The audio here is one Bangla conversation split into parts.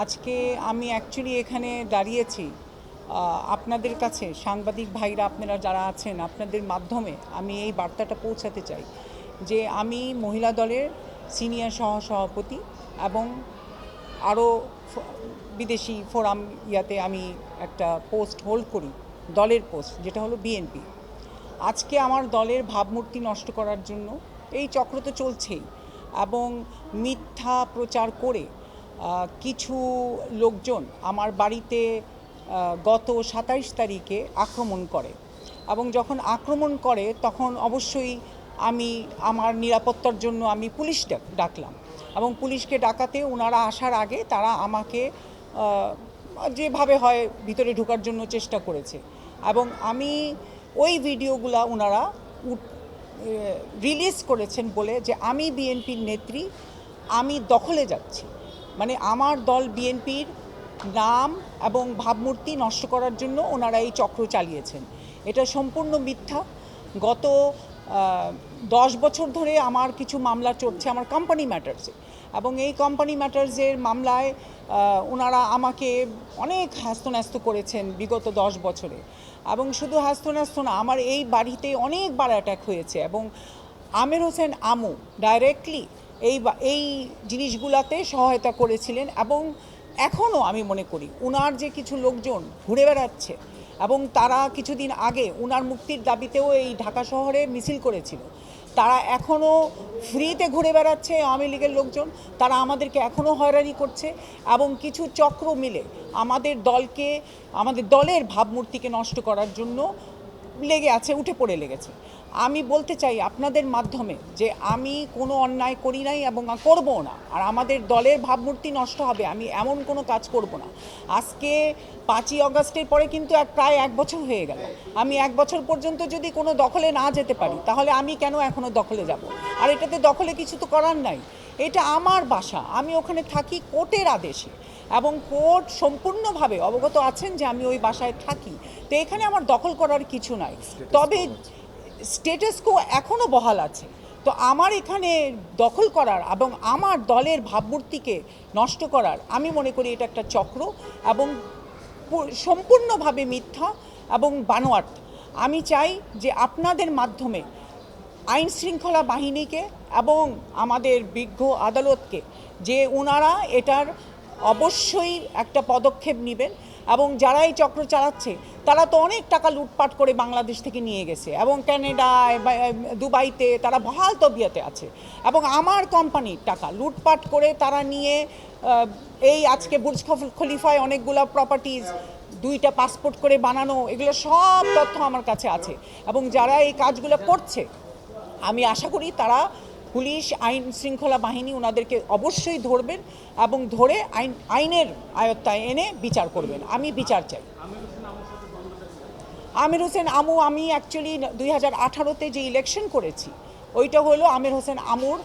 আজকে আমি অ্যাকচুয়ালি এখানে দাঁড়িয়েছি আপনাদের কাছে, সাংবাদিক ভাইরা আপনারা যারা আছেন, আপনাদের মাধ্যমে আমি এই বার্তাটা পৌঁছাতে চাই যে আমি মহিলা দলের সিনিয়র সহসভাপতি এবং আরও বিদেশি ফোরাম ইয়াতে আমি একটা পোস্ট হোল্ড করি, দলের পোস্ট যেটা হলো বিএনপি আজকে আমার দলের ভাবমূর্তি নষ্ট করার জন্য এই চক্র তো চলছেই এবং মিথ্যা প্রচার করে কিছু লোকজন আমার বাড়িতে গত সাতাইশ তারিখে আক্রমণ করে এবং যখন আক্রমণ করে তখন অবশ্যই আমি আমার নিরাপত্তার জন্য আমি পুলিশ ডাক- ডাকলাম এবং পুলিশকে ডাকাতে ওনারা আসার আগে তারা আমাকে যেভাবে হয় ভিতরে ঢোকার জন্য চেষ্টা করেছে এবং আমি ওই ভিডিওগুলা ওনারা রিলিজ করেছেন বলে যে আমি বিএনপির নেত্রী, আমি দখলে যাচ্ছি। মানে আমার দল বিএনপির নাম এবং ভাবমূর্তি নষ্ট করার জন্য ওনারা এই চক্র চালিয়েছেন। এটা সম্পূর্ণ মিথ্যা। গত দশ বছর ধরে আমার কিছু মামলা চলছে আমার কোম্পানি ম্যাটার্সে এবং এই কোম্পানি ম্যাটার্সের মামলায় ওনারা আমাকে অনেক হ্যাস্তন্যস্ত করেছেন বিগত দশ বছরে। এবং শুধু হ্যাস্তন্যস্ত না, আমার এই বাড়িতে অনেকবার অ্যাটাক হয়েছে এবং আমির হোসেন আমু ডাইরেক্টলি এই এই জিনিসগুলাতে সহায়তা করেছিলেন এবং এখনও আমি মনে করি ওনার যে কিছু লোকজন ঘুরে বেড়াচ্ছে এবং তারা কিছুদিন আগে ওনার মুক্তির দাবিতেও এই ঢাকা শহরে মিছিল করেছিল। তারা এখনও ফ্রিতে ঘুরে বেড়াচ্ছে আওয়ামী লীগের লোকজন, তারা আমাদেরকে এখনও হয়রানি করছে এবং কিছু চক্র মিলে আমাদের দলকে, আমাদের দলের ভাবমূর্তিকে নষ্ট করার জন্য লেগে আছে, উঠে পড়ে লেগেছে। আমি বলতে চাই আপনাদের মাধ্যমে যে আমি কোনো অন্যায় করি নাই এবং করব না। আর আমাদের দলের ভাবমূর্তি নষ্ট হবে, আমি এমন কোনো কাজ করব না। আজকে পাঁচই অগস্টের পরে কিন্তু এক প্রায় এক বছর হয়ে গেল। আমি এক বছর পর্যন্ত যদি কোনো দখলে না যেতে পারি, তাহলে আমি কেন এখনও দখলে যাব? আর এটাতে দখলে কিছু তো করার নাই। এটা আমার বাসা, আমি ওখানে থাকি কোর্টের আদেশে। এবং কোর্ট সম্পূর্ণভাবে অবগত আছেন যে আমি ওই বাসায় থাকি। তো এখানে আমার দখল করার কিছু নাই। তবে স্টেটাস কো এখনও বহাল আছে। তো আমার এখানে দখল করার এবং আমার দলের ভাবমূর্তিকে নষ্ট করার আমি মনে করি এটা একটা চক্র এবং সম্পূর্ণভাবে মিথ্যা এবং বানোয়াট। আমি চাই যে আপনাদের মাধ্যমে আইন শৃঙ্খলা বাহিনীকে এবং আমাদের বিজ্ঞ আদালতকে যে ওনারা এটার অবশ্যই একটা পদক্ষেপ নেবেন এবং যারা এই চক্র চালাচ্ছে, তারা তো অনেক টাকা লুটপাট করে বাংলাদেশ থেকে নিয়ে গেছে এবং ক্যানাডায় দুবাইতে তারা বহাল তবিয়াতে আছে। এবং আমার কোম্পানির টাকা লুটপাট করে তারা নিয়ে এই আজকে বুর্জ খলিফায় অনেকগুলো প্রপার্টিজ দুইটা পাসপোর্ট করে বানানো, এগুলো সব তথ্য আমার কাছে আছে। এবং যারা এই কাজগুলো করছে, আমি আশা করি তারা পুলিশ, আইন শৃঙ্খলা বাহিনী ওনাদেরকে অবশ্যই ধরবেন এবং ধরে আইন, আইনের আয়ত্তায় এনে বিচার করবেন। আমি বিচার চাই। আমির হোসেন আমু, আমি অ্যাকচুয়ালি দুই হাজার আঠারোতে যে ইলেকশন করেছি, ওইটা হলো আমির হোসেন আমুর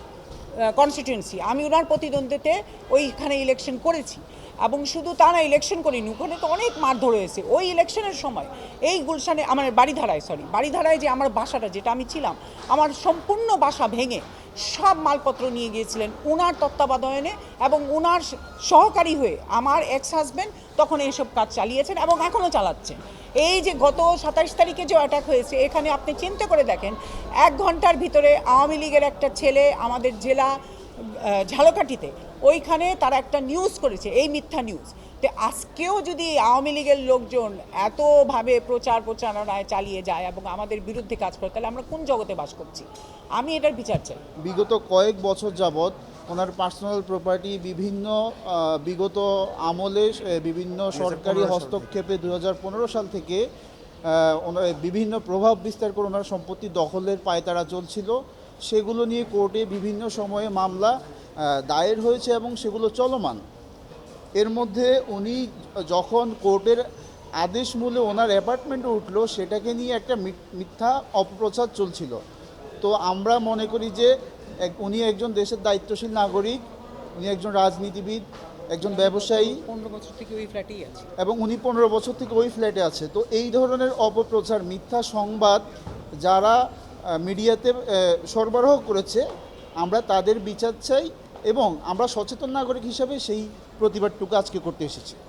কনস্টিটুয়েন্সি আমি ওনার প্রতিদ্বন্দ্বীতে ওইখানে ইলেকশন করেছি। এবং শুধু তা না ইলেকশন করিনি ওখানে তো অনেক মারধর হয়েছে ওই ইলেকশনের সময় এই গুলশানে, আমার বাড়িধারায় সরি বাড়িধারায় যে আমার বাসাটা, যেটা আমি ছিলাম, আমার সম্পূর্ণ বাসা ভেঙে সব মালপত্র নিয়ে গিয়েছিলেন ওনার তত্ত্বাবধানে এবং ওনার সহকারী হয়ে আমার এক্স হাজব্যান্ড তখন এইসব কাজ চালিয়েছেন এবং এখনও চালাচ্ছেন। এই যে গত সাতাইশ তারিখে যে অ্যাটাক হয়েছে, এখানে আপনি চিন্তা করে দেখেন, এক ঘণ্টার ভিতরে আওয়ামী লীগের একটা ছেলে আমাদের জেলা ঝালকাঠিতে ওইখানে তারা একটা নিউজ করেছে এই মিথ্যা নিউজ তো আজকেও যদি আওয়ামী লীগের লোকজন এতভাবে প্রচার প্রচারণায় চালিয়ে যায় এবং আমাদের বিরুদ্ধে কাজ করে তাহলে আমরা কোন জগতে বাস করছি? আমি এটার বিচার চাই। বিগত কয়েক বছর যাবৎ ওনার পার্সোনাল প্রপার্টি বিভিন্ন বিগত আমলে বিভিন্ন সরকারি হস্তক্ষেপে দু হাজার পনেরো সাল থেকে ওনার বিভিন্ন প্রভাব বিস্তার করে ওনার সম্পত্তি দখলের পায়তারা চলছিল। সেগুলো নিয়ে কোর্টে বিভিন্ন সময়ে মামলা দায়ের হয়েছে এবং সেগুলো চলমান। এর মধ্যে উনি যখন কোর্টের আদেশ মূলে ওনার অ্যাপার্টমেন্টে উঠল সেটাকে নিয়ে একটা মিথ- মিথ্যা অপপ্রচার চলছিল। তো আমরা মনে করি যে উনি একজন দেশের দায়িত্বশীল নাগরিক উনি একজন রাজনীতিবিদ একজন ব্যবসায়ী। পনেরো বছর থেকে ওই ফ্ল্যাটেই আছে। এবং উনি পনেরো বছর থেকে ওই ফ্ল্যাটে আছে। তো এই ধরনের অপপ্রচার মিথ্যা সংবাদ যারা মিডিয়াতে সরবরাহ করেছে। আমরা তাদের বিচার চাই এবং আমরা সচেতন নাগরিক হিসাবে সেই প্রতিবাদটুকু আজকে করতে এসেছি।